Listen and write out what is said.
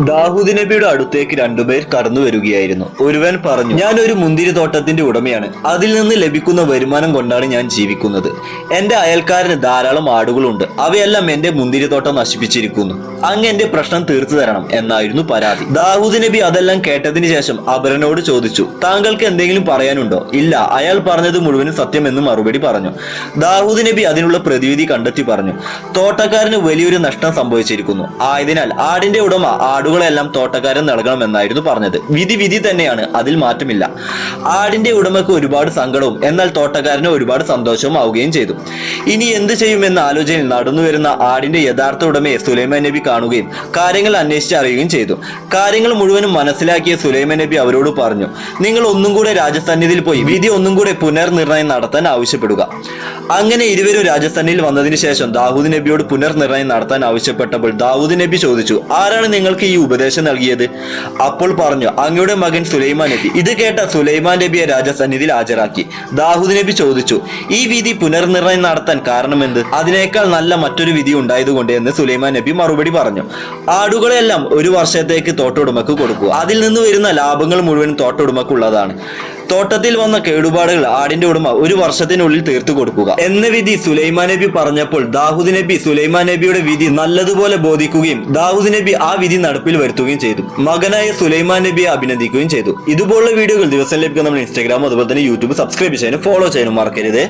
ദാഹൂദ് നബിയുടെ അടുത്തേക്ക് രണ്ടുപേർ കടന്നു വരികയായിരുന്നു. ഒരുവൻ പറഞ്ഞു ഞാൻ ഒരു മുന്തിരി തോട്ടത്തിന്റെ ഉടമയാണ്. അതിൽ നിന്ന് ലഭിക്കുന്ന വരുമാനം കൊണ്ടാണ് ഞാൻ ജീവിക്കുന്നത്. എന്റെ അയൽക്കാരന് ധാരാളം ആടുകളുണ്ട്. അവയെല്ലാം എന്റെ മുന്തിരിത്തോട്ടം നശിപ്പിച്ചിരിക്കുന്നു. അങ്ങ് എന്റെ പ്രശ്നം തീർത്തു തരണം എന്നായിരുന്നു പരാതി. ദാവൂദ് നബി അതെല്ലാം കേട്ടതിന് ശേഷം അബരനോട് ചോദിച്ചു താങ്കൾക്ക് എന്തെങ്കിലും പറയാനുണ്ടോ? ഇല്ല അയാൾ പറഞ്ഞത് മുഴുവനും സത്യമെന്ന് മറുപടി പറഞ്ഞു. ദാവൂദ് നബി അതിനുള്ള പ്രതിവിധി കണ്ടെത്തി പറഞ്ഞു തോട്ടക്കാരന് വലിയൊരു നഷ്ടം സംഭവിച്ചിരിക്കുന്നു. ആയതിനാൽ ആടിന്റെ ഉടമ ആടുകളെല്ലാം തോട്ടക്കാരൻ നൽകണമെന്നായിരുന്നു പറഞ്ഞത്. വിധി വിധി തന്നെയാണ് അതിൽ മാറ്റമില്ല. ആടിന്റെ ഉടമയ്ക്ക് ഒരുപാട് സങ്കടവും എന്നാൽ തോട്ടക്കാരന് ഒരുപാട് സന്തോഷവും ആവുകയും ചെയ്തു. ഇനി എന്ത് ചെയ്യുമെന്ന ആലോചനയിൽ നടന്നുവരുന്ന ആടിന്റെ യഥാർത്ഥ ഉടമയെ സുലൈമാൻ നബി കാണുകയും കാര്യങ്ങൾ അന്വേഷിച്ച് അറിയുകയും ചെയ്തു. കാര്യങ്ങൾ മുഴുവനും മനസ്സിലാക്കിയ സുലൈമാൻ നബി അവരോട് പറഞ്ഞു നിങ്ങൾ ഒന്നും കൂടെ രാജസന്നിധിയിൽ പോയി വിധി ഒന്നും കൂടെ പുനർനിർണയം നടത്താൻ ആവശ്യപ്പെടുക. അങ്ങനെ ഇരുവരും രാജസ്ഥാനിൽ വന്നതിന് ശേഷം ദാവൂദ് നബിയോട് പുനർനിർണയം നടത്താൻ ആവശ്യപ്പെട്ടപ്പോൾ ദാവൂദ് നബി ചോദിച്ചു ആരാണ് നിങ്ങൾക്ക് ഈ ഉപദേശം നൽകിയത്? അപ്പോൾ പറഞ്ഞു അങ്ങയുടെ മകൻ സുലൈമാൻ നബി. ഇത് കേട്ട സുലൈമാൻ നബിയെ രാജസന്നിധിയിൽ ഹാജരാക്കി. ദാവൂദ് നബി ചോദിച്ചു ഈ വിധി പുനർനിർണയം നടത്താൻ കാരണമെന്ത് അതിനേക്കാൾ നല്ല മറ്റൊരു വിധി ഉണ്ടായതുകൊണ്ട് എന്ന് സുലൈമാൻ നബി മറുപടി പറഞ്ഞു ആടുകളെല്ലാം ഒരു വർഷത്തേക്ക് തോട്ടുടമക്ക് കൊടുക്കുക. അതിൽ നിന്ന് വരുന്ന ലാഭങ്ങൾ മുഴുവൻ തോട്ടുടമക്കുള്ളതാണ്. തോട്ടത്തിൽ വന്ന കേടുപാടുകൾ ആടിന്റെ ഉടമ ഒരു വർഷത്തിനുള്ളിൽ തീർത്തു കൊടുക്കുക. എന്ന വിധി സുലൈമാൻ നബി പറഞ്ഞപ്പോൾ ദാഹുദ് നബി സുലൈമാൻ നബിയുടെ വിധി നല്ലതുപോലെ ബോധിക്കുകയും ദാവൂദ് നബി ആ വിധി നടപ്പിൽ വരുത്തുകയും ചെയ്തു. മകനായ സുലൈമാൻ നബിയെ അഭിനന്ദിക്കുകയും ചെയ്തു. ഇതുപോലുള്ള വീഡിയോകൾ ദിവസം ലഭിക്കുന്ന നമ്മുടെ ഇൻസ്റ്റാഗ്രാം അതുപോലെ തന്നെ യൂട്യൂബ് സബ്സ്ക്രൈബ് ചെയ്യാനും ഫോളോ ചെയ്യാനും മറക്കരുത്.